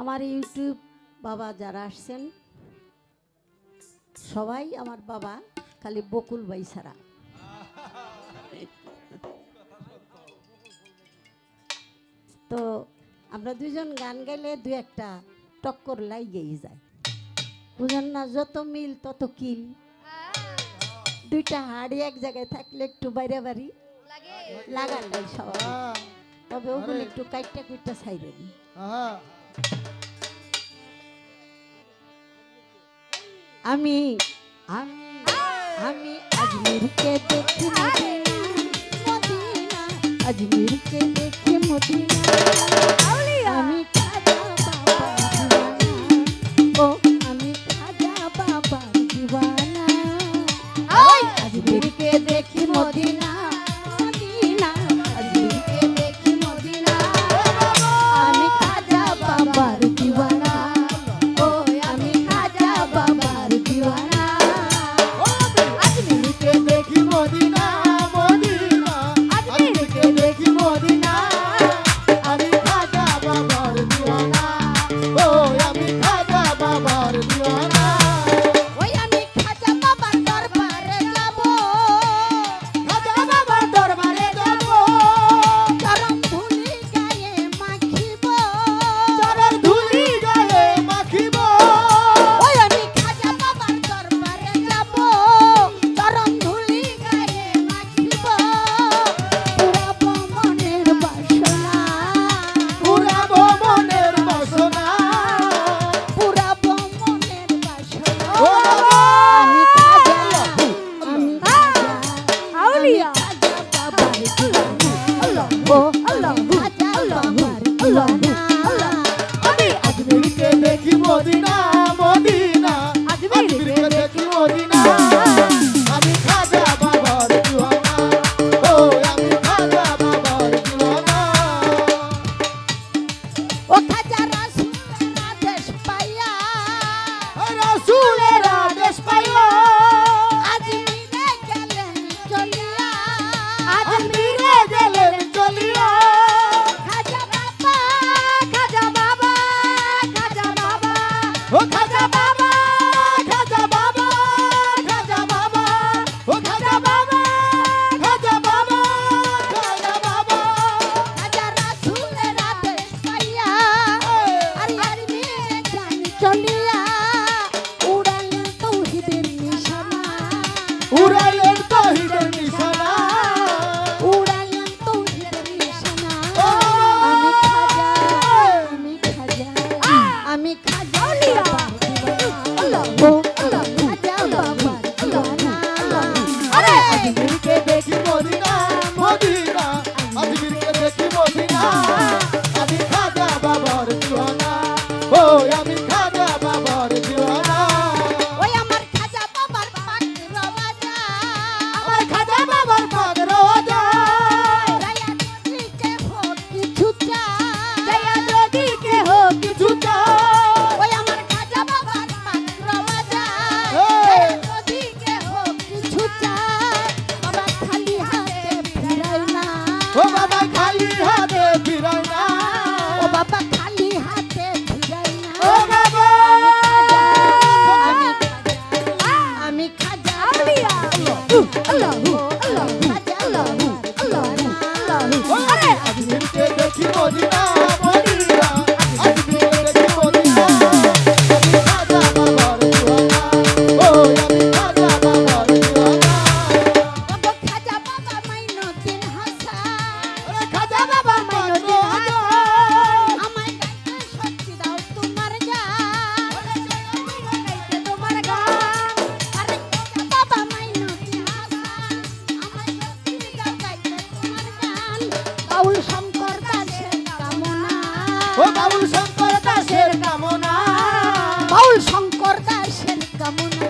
আমার ইউটিউব বাবা যারা আসছেন সবাই আমার বাবা খালি বকুল ভাই ছাড়া। তো আমরা দুজন গান গাইলে দু একটা টক্কর লাইগেই যায়। বুঝেন না যত মিল তত কিল। দুইটা হাড়ি এক জায়গায় থাকলে একটু বাইরে বাড়ি লাগান নাই সবাই। তবে ওগুলো একটু কাইটটা কুইটটা ছাইবেন আমি আমি আমি আজমিরকে দেখি মদিনা আজমিরকে দেখি মদিনা আমি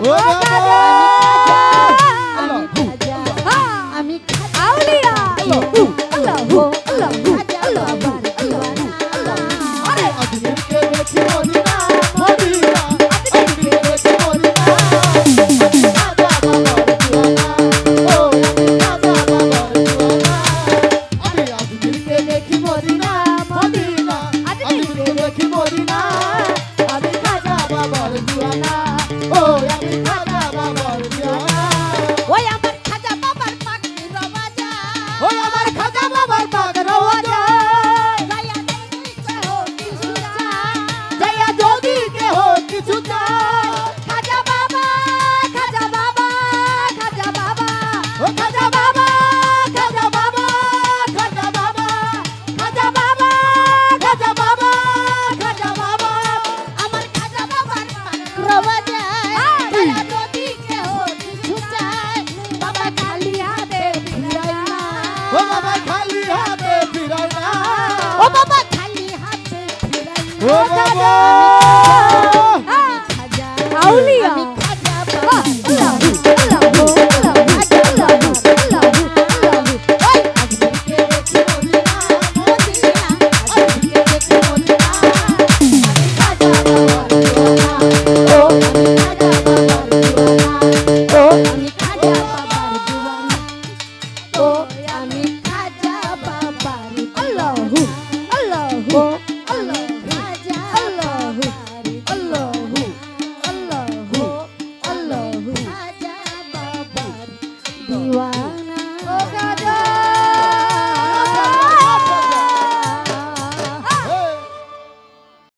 わあ、ও বাবা খালি হাতে ফিরাই না। ও বাবা খালি হাতে ফিরাই ও বাবা।